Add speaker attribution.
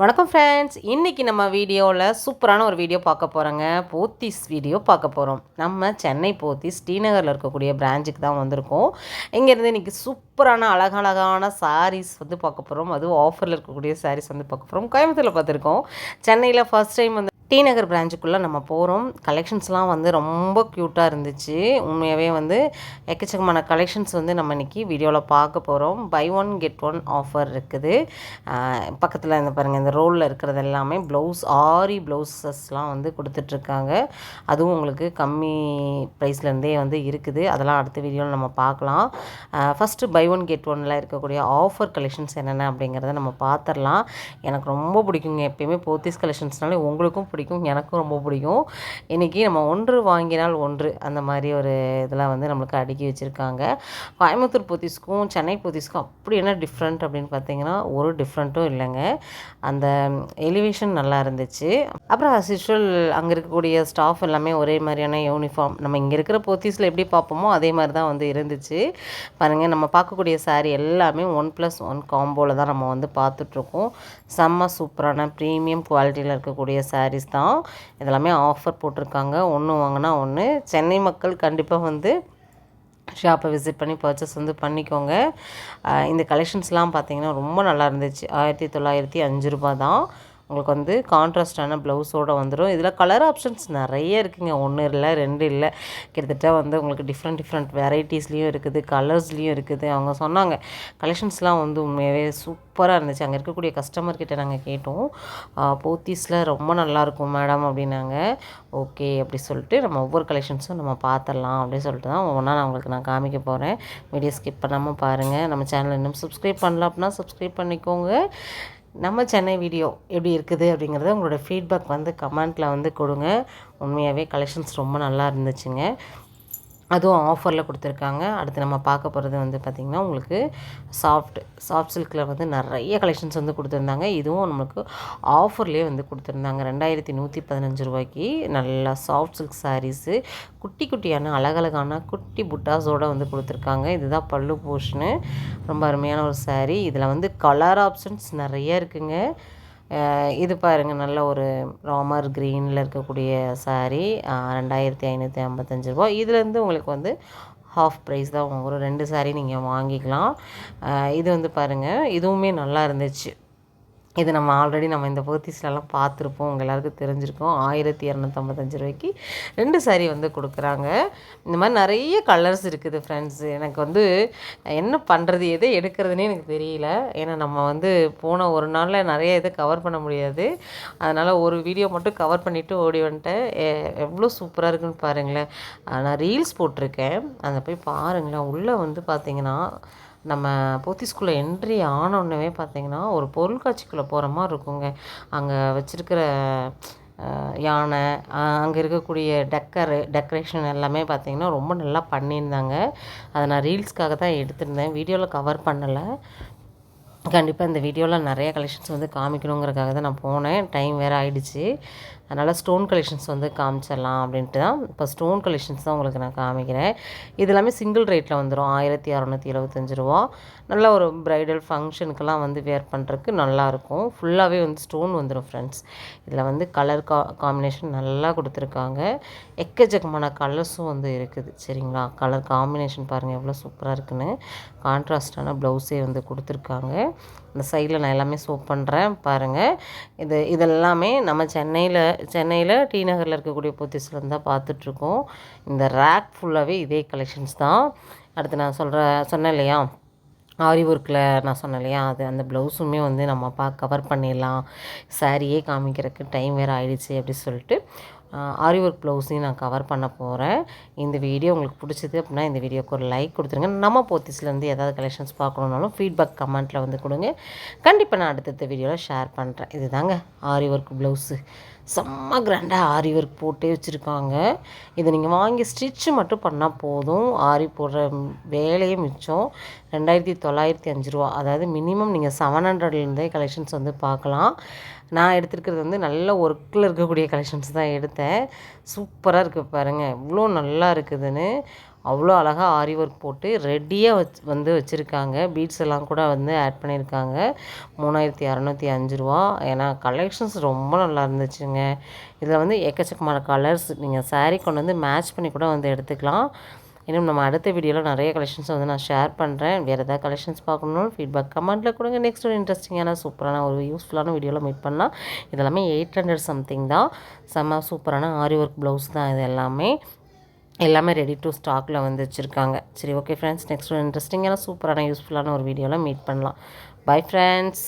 Speaker 1: வணக்கம் ஃப்ரெண்ட்ஸ் இன்றைக்கி நம்ம வீடியோவில் சூப்பரான ஒரு வீடியோ பார்க்க போகிறோங்க போத்தீஸ் வீடியோ பார்க்க போகிறோம் நம்ம சென்னை போத்திஸ் ஸ்ரீநகரில் இருக்கக்கூடிய பிரான்ச்சுக்கு தான் வந்திருக்கோம். இங்கேருந்து இன்றைக்கி சூப்பரான அழகழகான சாரீஸ் வந்து பார்க்க போகிறோம் அதுவும் ஆஃபரில் இருக்கக்கூடிய சாரீஸ் வந்து பார்க்க போகிறோம் கோயம்புத்தூரில் பார்த்துருக்கோம். சென்னையில் ஃபஸ்ட் டைம் வந்து டி நகர் பிரான்ச்சுக்குள்ளே நம்ம போகிறோம் கலெக்ஷன்ஸ்லாம் வந்து ரொம்ப க்யூட்டாக இருந்துச்சு. உண்மையாகவே வந்து எக்கச்சக்கமான கலெக்ஷன்ஸ் வந்து நம்ம இன்றைக்கி வீடியோவில் பார்க்க போகிறோம் buy one get one offer இருக்குது. பக்கத்தில் இந்த பாருங்கள் இந்த ரோலில் இருக்கிறது எல்லாமே ப்ளவுஸ் ஆரி ப்ளவுஸஸ்லாம் வந்து கொடுத்துட்ருக்காங்க. அதுவும் உங்களுக்கு கம்மி ப்ரைஸ்லேருந்தே வந்து இருக்குது. அதெல்லாம் அடுத்த வீடியோவில் நம்ம பார்க்கலாம். ஃபஸ்ட்டு பை ஒன் கெட் ஒனில் இருக்கக்கூடிய ஆஃபர் கலெக்ஷன்ஸ் என்னென்ன அப்படிங்கிறத நம்ம பார்த்துடலாம். எனக்கு ரொம்ப பிடிக்குங்க. எப்பயுமே போத்தீஸ் கலெக்ஷன்ஸ்னாலே உங்களுக்கும் பிடிக்கும் எனக்கும் ரொம்ப பிடிக்கும். இன்றைக்கி நம்ம ஒன்று வாங்கினால் ஒன்று அந்த மாதிரி ஒரு இதெல்லாம் வந்து நம்மளுக்கு அடுக்கி வச்சுருக்காங்க. கோயம்புத்தூர் போத்தீஸ்க்கும் சென்னை போத்தீஸ்க்கும் அப்படி என்ன டிஃப்ரெண்ட் அப்படின்னு பார்த்தீங்கன்னா ஒரு டிஃப்ரெண்ட்டும் இல்லைங்க. அந்த எலிவேஷன் நல்லா இருந்துச்சு. அப்புறம் அஸ் யூஷுவல் அங்கே இருக்கக்கூடிய ஸ்டாஃப் எல்லாமே ஒரே மாதிரியான யூனிஃபார்ம் நம்ம இங்கே இருக்கிற போத்தீஸில் எப்படி பார்ப்போமோ அதே மாதிரி தான் வந்து இருந்துச்சு. பாருங்கள் நம்ம பார்க்கக்கூடிய சாரீ எல்லாமே ஒன் ப்ளஸ் ஒன் காம்போவில் தான் நம்ம வந்து பார்த்துட்ருக்கோம். செம்ம சூப்பரான ப்ரீமியம் குவாலிட்டியில் இருக்கக்கூடிய சாரீஸ் தான். இதெல்லாமே ஆஃபர் போட்டிருக்காங்க. ஒன்று வாங்கினா ஒன்று சென்னை மக்கள் கண்டிப்பாக வந்து ஷாப்பை விசிட் பண்ணி பர்ச்சேஸ் வந்து பண்ணிக்கோங்க. இந்த கலெக்ஷன்ஸ்லாம் பார்த்தீங்கன்னா ரொம்ப நல்லா இருந்துச்சு. ஆயிரத்தி தொள்ளாயிரத்தி அஞ்சு ரூபா தான். உங்களுக்கு வந்து கான்ட்ராஸ்டான ப்ளவுஸோடு வந்துடும் இதில் கலர் ஆப்ஷன்ஸ் நிறைய இருக்குதுங்க ஒன்று இல்லை ரெண்டு இல்லை. கிட்டத்தட்ட வந்து உங்களுக்கு டிஃப்ரெண்ட் டிஃப்ரெண்ட் வெரைட்டிஸ்லேயும் இருக்குது கலர்ஸ்லேயும் இருக்குது. அவங்க சொன்னாங்க கலெக்ஷன்ஸ்லாம் வந்து உண்மையாகவே சூப்பராக இருந்துச்சு. அங்கே இருக்கக்கூடிய கஸ்டமர்கிட்ட நாங்கள் கேட்டோம். போத்தீஸில் ரொம்ப நல்லாயிருக்கும் மேடம் அப்படின்னாங்க. ஓகே அப்படி சொல்லிட்டு நம்ம ஒவ்வொரு கலெக்ஷன்ஸும் நம்ம பார்த்துடலாம் அப்படின்னு சொல்லிட்டு தான் ஒவ்வொன்றா நான் உங்களுக்கு நான் காமிக்க போகிறேன் வீடியோ ஸ்கிப் பண்ணாமல் பாருங்கள் நம்ம சேனல் இன்னும் சப்ஸ்கிரைப் பண்ணல அப்படின்னா சப்ஸ்கிரைப் பண்ணிக்கோங்க. நம்ம சென்னை வீடியோ எப்படி இருக்குது அப்படிங்கிறத உங்களோட ஃபீட்பேக் வந்து கமெண்ட்டில் வந்து கொடுங்க. உண்மையாகவே கலெக்ஷன்ஸ் ரொம்ப நல்லா இருந்துச்சுங்க. அதுவும் ஆஃபரில் கொடுத்துருக்காங்க. அடுத்து நம்ம பார்க்க போகிறது வந்து பார்த்திங்கன்னா உங்களுக்கு சாஃப்ட் சாஃப்ட் சில்கில் வந்து நிறைய கலெக்ஷன்ஸ் வந்து கொடுத்துருந்தாங்க. இதுவும் நம்மளுக்கு ஆஃபர்லேயே வந்து கொடுத்துருந்தாங்க. ரெண்டாயிரத்தி நூற்றி பதினஞ்சு ரூபாய்க்கு நல்லா சாஃப்ட் சில்க் சாரீஸு குட்டி குட்டியான அழகழகான குட்டி புட்டாஸோடு வந்து கொடுத்துருக்காங்க. இதுதான் பல்லு போர்ஷனு ரொம்ப அருமையான ஒரு சாரீ இதில் வந்து கலர் ஆப்ஷன்ஸ் நிறைய இருக்குங்க. இது பாருங்கள் நல்ல ஒரு ராமர் க்ரீனில் இருக்கக்கூடிய சாரீ ரெண்டாயிரத்தி ஐநூற்றி ஐம்பத்தஞ்சு ரூபா இதுலேருந்து உங்களுக்கு வந்து ஹாஃப் ப்ரைஸ் தான் வரும் ரெண்டு சாரீ நீங்கள் வாங்கிக்கலாம். இது வந்து பாருங்கள் இதுவுமே நல்லா இருந்துச்சு. இது நம்ம ஆல்ரெடி நம்ம இந்த போத்தீஸ்லலாம் பார்த்துருப்போம். உங்கள் எல்லாருக்கும் தெரிஞ்சிருக்கோம். ஆயிரத்தி இரநூத்தம்பத்தஞ்சு ரூபாய்க்கு ரெண்டு சாரீ வந்து கொடுக்குறாங்க. இந்த மாதிரி நிறைய கலர்ஸ் இருக்குது ஃப்ரெண்ட்ஸ் எனக்கு வந்து என்ன பண்ணுறது எதை எடுக்கிறதுனே எனக்கு தெரியல. ஏன்னா நம்ம வந்து போன ஒரு நாளில் நிறைய இதை கவர் பண்ண முடியாது. அதனால் ஒரு வீடியோ மட்டும் கவர் பண்ணிவிட்டு ஓடி வந்துட்டேன். எவ்வளோ சூப்பராக இருக்குன்னு பாருங்களேன். நான் ரீல்ஸ் போட்டிருக்கேன். அதை போய் பாருங்களேன். உள்ளே வந்து பார்த்திங்கன்னா நம்ம போத்தி ஸ்கூலில் என்ட்ரி ஆனோடனே பார்த்தீங்கன்னா ஒரு பொருட்காட்சிக்குள்ளே போகிற மாதிரி இருக்குங்க. அங்கே வச்சுருக்கிற யானை அங்கே இருக்கக்கூடிய டெக்கரு டெக்கரேஷன் எல்லாமே பார்த்திங்கன்னா ரொம்ப நல்லா பண்ணியிருந்தாங்க. அதை நான் ரீல்ஸ்க்காக தான் எடுத்திருந்தேன். வீடியோவில் கவர் பண்ணலை. கண்டிப்பாக இந்த வீடியோவில் நிறைய கலெக்ஷன்ஸ் வந்து காமிக்கணுங்கிறதுக்காக தான் நான் போனேன். டைம் வேறு ஆகிடுச்சு அதனால் ஸ்டோன் கலெக்ஷன்ஸ் வந்து காமிச்சிடலாம் அப்படின்ட்டு தான் இப்போ ஸ்டோன் கலெக்ஷன்ஸ் தான் உங்களுக்கு நான் காமிக்கிறேன். இது எல்லாமே சிங்கிள் ரேட்டில் வந்துடும் ஆயிரத்தி அறநூற்றி எழுபத்தஞ்சு ரூபா. நல்ல ஒரு ப்ரைடல் ஃபங்க்ஷனுக்கெல்லாம் வந்து வேர் பண்ணுறதுக்கு நல்லாயிருக்கும் ஃபுல்லாகவே வந்து ஸ்டோன் வந்துடும் ஃப்ரெண்ட்ஸ் இதில் வந்து கலர் கா காம்பினேஷன் நல்லா கொடுத்துருக்காங்க. எக்கச்சக்கமான கலர்ஸும் வந்து இருக்குது. சரிங்களா? கலர் காம்பினேஷன் பாருங்கள் எவ்வளோ சூப்பராக இருக்குன்னு. கான்ட்ராஸ்டான ப்ளவுஸே வந்து கொடுத்துருக்காங்க. இந்த சைடில் நான் எல்லாமே சோப் பண்ணுறேன் பாருங்கள் இது இதெல்லாமே நம்ம சென்னையில் சென்னையில் டி நகரில் இருக்கக்கூடிய போத்தீஸில் தான் பார்த்துட்ருக்கோம். இந்த ரேக் ஃபுல்லாகவே இதே கலெக்ஷன்ஸ் தான். அடுத்து நான் சொல்கிற சொன்னேன் இல்லையா? ஆரி ஒர்க்கில் நான் சொன்னேன் இல்லையா? அது அந்த ப்ளவுஸுமே வந்து நம்ம பா கவர் பண்ணிடலாம். சாரியே காமிக்கிறதுக்கு டைம் வேறு ஆயிடுச்சு அப்படி சொல்லிட்டு ஆரி ஒர்க் ப்ளவுஸையும் நான் கவர் பண்ண போகிறேன் இந்த வீடியோ உங்களுக்கு பிடிச்சது அப்படின்னா இந்த வீடியோக்கு ஒரு லைக் கொடுத்துருங்க. நம்ம போத்தீஸ்லேருந்து ஏதாவது கலெக்ஷன்ஸ் பார்க்கணுன்னாலும் ஃபீட்பேக் கமெண்ட்டில் வந்து கொடுங்க. கண்டிப்பாக நான் அடுத்தடுத்த வீடியோவில் ஷேர் பண்ணுறேன் இது தாங்க ஆரி ஒர்க் ப்ளவுஸு செம்ம கிராண்டாக ஆரி ஒர்க் போட்டே வச்சுருக்காங்க. இதை நீங்கள் வாங்கி ஸ்டிச்சு மட்டும் பண்ணால் போதும். ஆரி போடுற வேலையே மிச்சம். ரெண்டாயிரத்தி தொள்ளாயிரத்தி அஞ்சு ரூபா. அதாவது மினிமம் நீங்கள் செவன் ஹண்ட்ரட்லேருந்தே கலெக்ஷன்ஸ் வந்து பார்க்கலாம். நான் எடுத்துருக்கிறது வந்து நல்ல ஒர்க்கில் இருக்கக்கூடிய கலெக்ஷன்ஸ் தான் எடுத்தேன். சூப்பராக இருக்குது பாருங்கள் இவ்வளோ நல்லா இருக்குதுன்னு. அவ்வளோ அழகாக ஆரி ஒர்க் போட்டு ரெடியாக வச் வந்து வச்சுருக்காங்க. பீட்ஸ் எல்லாம் கூட வந்து ஆட் பண்ணியிருக்காங்க. மூணாயிரத்தி அறநூற்றி அஞ்சு ரூபா. ஏன்னா கலெக்ஷன்ஸ் ரொம்ப நல்லா இருந்துச்சுங்க. இதில் வந்து எக்கச்சக்கமான கலர்ஸ் நீங்கள் சாரீ கொண்டு வந்து மேட்ச் பண்ணி கூட வந்து எடுத்துக்கலாம். இன்னும் நம்ம அடுத்த வீடியோவில் நிறைய கலெக்ஷன்ஸ் வந்து நான் ஷேர் பண்ணுறேன் வேறு ஏதாவது கலெக்ஷன்ஸ் பார்க்கணும்னு ஃபீட்பேக் கமெண்ட்டில் கொடுங்க. நெக்ஸ்ட் ஒரு இன்ட்ரெஸ்டிங்கான சூப்பரான ஒரு யூஸ்ஃபுல்லான வீடியோவில் மீட் பண்ணலாம். இதெல்லாமே எயிட் ஹண்ட்ரட் சம்திங் தான். செம்ம சூப்பரான ஆரி ஒர்க் ப்ளவுஸ் தான் இது எல்லாமே. எல்லாமே ரெடி டு ஸ்டாக்கில் வந்து வச்சுருக்காங்க. சரி ஓகே ஃப்ரெண்ட்ஸ் நெக்ஸ்ட் ஒரு இன்ட்ரெஸ்டிங்கான சூப்பரான யூஸ்ஃபுல்லான ஒரு வீடியோவில் மீட் பண்ணலாம். Bye friends